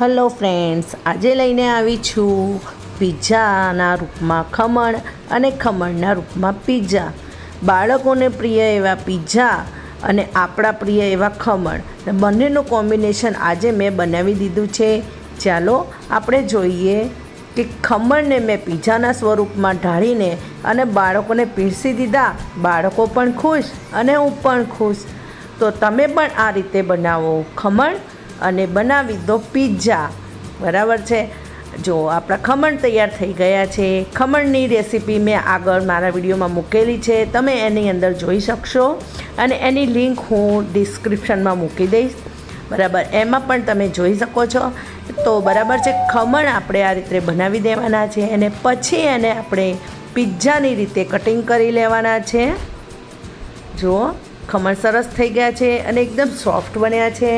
Hello friends આજે લઈને આવી છું પિઝાના રૂપમાં ખમણ અને ખમણના રૂપમાં પિઝા. બાળકોને પ્રિય એવા પિઝા અને આપણા પ્રિય એવા ખમણ. બંનેનું કોમ્બિનેશન આજે મેં બનાવી દીધું છે. ચાલો આપણે જોઈએ કે ખમણને મેં પિઝાના સ્વરૂપમાં ઢાળીને અને બાળકોને પીરસી દીધા. બાળકો પણ ખુશ અને હું પણ ખુશ. તો તમે પણ આ રીતે બનાવો ખમણ અને બનાવી દો પીઝા બરાબર છે? જો આપણા ખમણ તૈયાર થઈ ગયા છે. ખમણની રેસીપી મેં આગળ મારા વિડીયોમાં મૂકેલી છે. તમે એની અંદર જોઈ શકશો. અને એની લિંક હું ડિસ્ક્રિપ્શનમાં મૂકી દઈશ. બરાબર? એમાં પણ તમે જોઈ શકો છો. તો બરાબર છે, ખમણ આપણે આ રીતે બનાવી દેવાના છે અને પછી એને આપણે પિઝાની રીતે કટિંગ કરી લેવાના છે. જુઓ ખમણ સરસ થઈ ગયા છે અને એકદમ સોફ્ટ બન્યા છે.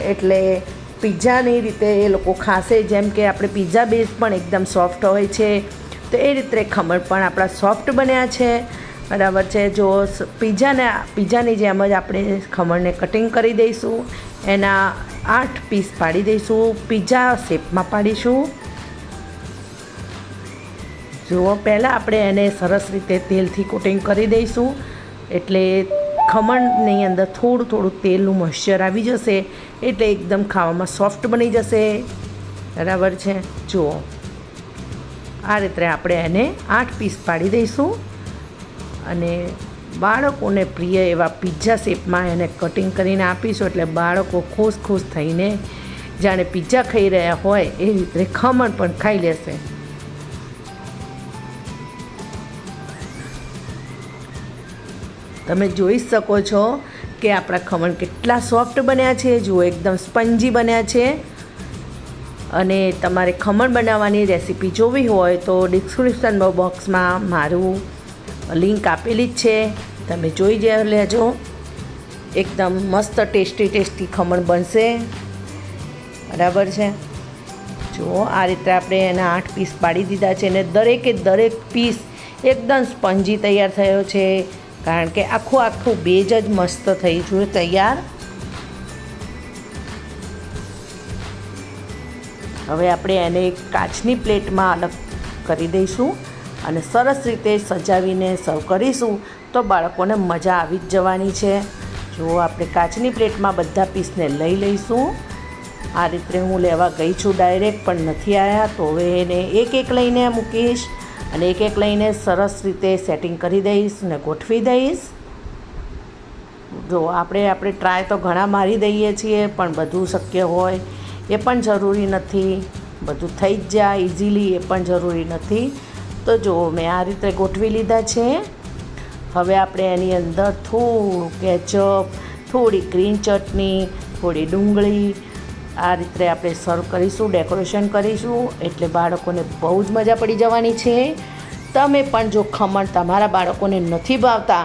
એટલે પિઝાની રીતે એ લોકો ખાશે, જેમ કે આપણે પિઝા બેઝ પણ એકદમ સોફ્ટ હોય છે. તો એ રીતે ખમણ પણ આપણા સોફ્ટ બન્યા છે. બરાબર છે. જો પિઝાને, પિઝાની જેમ જ આપણે ખમણને કટિંગ કરી દઈશું. એના આઠ પીસ પાડી દઈશું. પિઝા શેપમાં પાડીશું. જુઓ, પહેલાં આપણે એને સરસ રીતે તેલથી કોટિંગ કરી દઈશું. એટલે ખમણની અંદર થોડું થોડું તેલનું મોઇશ્ચર આવી જશે એટલે એકદમ ખાવામાં સોફ્ટ બની જશે. બરાબર છે? જુઓ. આ રીતે આપણે એને આઠ પીસ પાડી દઈશું. અને બાળકોને પ્રિય એવા પિઝા શેપમાં એને કટિંગ કરીને આપીશું એટલે બાળકો ખુશ ખુશ થઈને જાણે પિઝા ખાઈ રહ્યા હોય એ રીતે ખમણ પણ ખાઈ લેશે. તમે જોઈ શકો છો કે આપણા ખમણ કેટલા સોફ્ટ બન્યા છે, જુઓ એકદમ સ્પંજી બન્યા છે. અને તમારે ખમણ બનાવવાની રેસીપી જોવી હોય તો ડિસ્ક્રિપ્શન બોક્સમાં મારું લિંક આપેલી જ છે. તમે જોઈ જ લેજો. એકદમ મસ્ત ટેસ્ટી ટેસ્ટી ખમણ બનશે. બરાબર છે? જુઓ, આ રીતે આપણે એના આઠ પીસ પાડી દીધા છે અને દરેકે દરેક પીસ એકદમ સ્પંજી તૈયાર થયો છે. કારણ કે આખું આખું બેજ જ મસ્ત થઈ ગયું, તૈયાર. હવે આપણે એને એક કાચની પ્લેટમાં અલગ કરી દઈશું અને સરસ રીતે સજાવીને સર્વ કરીશું તો બાળકોને મજા આવી જ જવાની છે. જો આપણે કાચની પ્લેટમાં બધા પીસને લઈ લઈશું. આ રીતે હું લેવા ગઈ છું, ડાયરેક્ટ પણ નથી આવ્યા તો હવે એને એક એક લઈને મૂકીશ. અને એક એક લઈને સરસ રીતે સેટિંગ કરી દઈશ ને ગોઠવી દઈશ. જો આપણે આપણે ટ્રાય તો ઘણા મારી દઈએ છીએ, પણ બધું શક્ય હોય એ પણ જરૂરી નથી. બધું થઈ જ જાય ઇઝીલી એ પણ જરૂરી નથી. તો જો મેં આ રીતે ગોઠવી લીધા છે. હવે આપણે એની અંદર થોડું કેચઅપ થોડી ગ્રીન ચટણી, થોડી ડુંગળી આ રીતે આપણે સર્વ કરીશું ડેકોરેશન કરીશું, એટલે બાળકોને બહુ જ મજા પડી જવાની છે. તમે પણ જો ખમણ તમારા બાળકોને નથી ભાવતા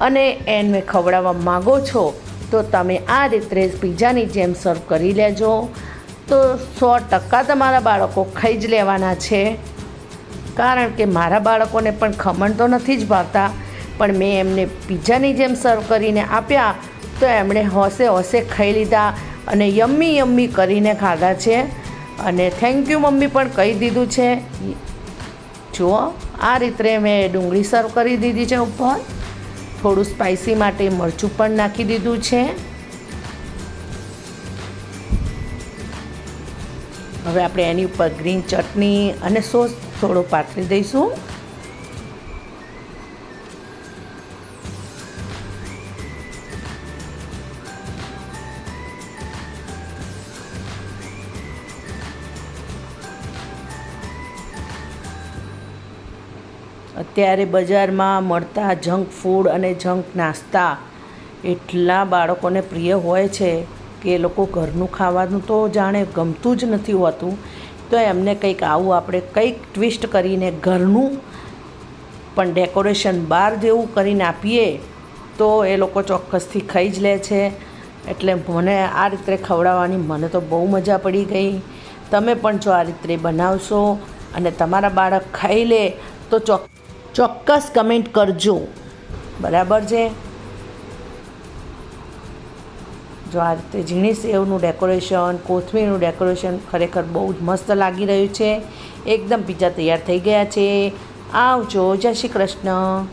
અને એને ખવડાવવા માગો છો, તો તમે આ રીતે પીઝાની જેમ સર્વ કરી લેજો. તો સો ટકા તમારા બાળકો ખાઈ જ લેવાના છે. કારણ કે મારા બાળકોને પણ ખમણ તો નથી જ ભાવતા, પણ મેં એમને પીઝાની જેમ સર્વ કરીને આપ્યા, તો એમણે હોંશે હોંશે ખાઈ લીધા. અને યમ્મી યમ્મી કરીને ખાધા છે. અને થેન્ક યુ મમ્મી પણ કહી દીધું છે. જુઓ, આ રીતે મેં ડુંગળી સર્વ કરી દીધી છે ઉપર. થોડું સ્પાઇસી માટે મરચું પણ નાખી દીધું છે. હવે આપણે એની ઉપર ગ્રીન ચટણી અને સોસ થોડો પાથરી દઈશું. અત્યારે બજારમાં મળતા જંક ફૂડ અને જંક નાસ્તા એટલા બાળકોને પ્રિય હોય છે કે એ લોકો ઘરનું ખાવાનું તો જાણે ગમતું જ નથી હોતું. તો એમને કંઈક આવું આપણે કંઈક ટ્વિસ્ટ કરીને ઘરનું પણ ડેકોરેશન બહાર જેવું કરીને આપીએ તો એ લોકો ચોક્કસથી ખાઈ જ લે છે. એટલે મને આ રીતે ખવડાવવાની મને તો બહુ મજા પડી ગઈ. તમે પણ જો આ રીતે બનાવશો અને તમારા બાળક ખાઈ લે તો ચોક્કસ ચોક્કસ કમેન્ટ કરજો. બરાબર છે? જો આ રીતે ઝીણી સેવનું ડેકોરેશન, કોથમીરનું ડેકોરેશન ખરેખર બહુ જ મસ્ત લાગી રહ્યું છે. એકદમ પીઝા તૈયાર થઈ ગયા છે. આવજો. જય શ્રી કૃષ્ણ.